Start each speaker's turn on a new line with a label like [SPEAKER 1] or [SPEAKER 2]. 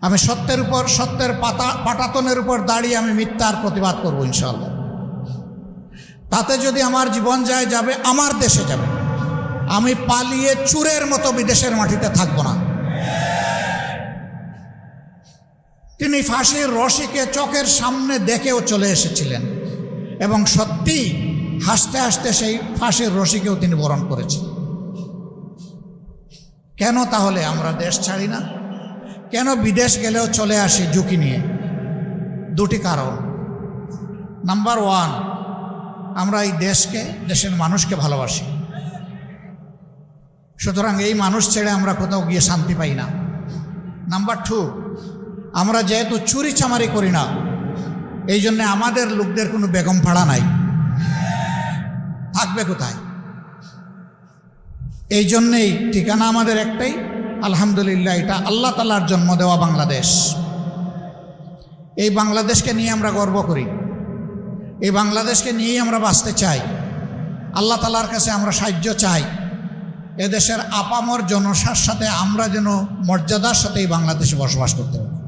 [SPEAKER 1] আমি সত্যের উপর, সত্যের পাতা, পাটাতনের উপর দাঁড়িয়ে আমি মিথ্যার প্রতিবাদ করব ইনশাল্লাহ তাতে যদি আমার জীবন যায়, যাবে, আমার দেশে যাবে। আমি পালিয়ে চুরের মতো বিদেশের মাটিতে থাকব না। তিনি ফাঁসির রশিকে চোখের সামনে দেখেও চলে এসেছিলেন এবং সত্যি হাসতে হাসতে সেই ফাঁসির রশিকেও তিনি বরণ করেছেন। কেন তাহলে আমরা দেশ ছাড়ি না? কেন বিদেশ গেলেও চলে আসি ঝুঁকি নিয়ে? দুটি কারণ। নাম্বার ওয়ান আমরা এই দেশকে, দেশের মানুষকে ভালোবাসি। সুতরাং এই মানুষ ছেড়ে আমরা কোথাও গিয়ে শান্তি পাই না। নাম্বার টু আমরা যেহেতু চুরি চামারি করি না, এই জন্যে আমাদের লোকদের কোনো বেগম ভাড়া নাই। থাকবে কোথায়? এই জন্যেই ঠিকানা আমাদের একটাই আলহামদুলিল্লাহ, এটা আল্লাহ তালার জন্ম দেওয়া বাংলাদেশ। এই বাংলাদেশকে নিয়ে আমরা গর্ব করি। এই বাংলাদেশকে নিয়েই আমরা বাঁচতে চাই। আল্লাহ তালার কাছে আমরা সাহায্য চাই। এদেশের আপামর জনসার সাথে আমরা যেন মর্যাদার সাথে এই বাংলাদেশে বসবাস করতে পারি।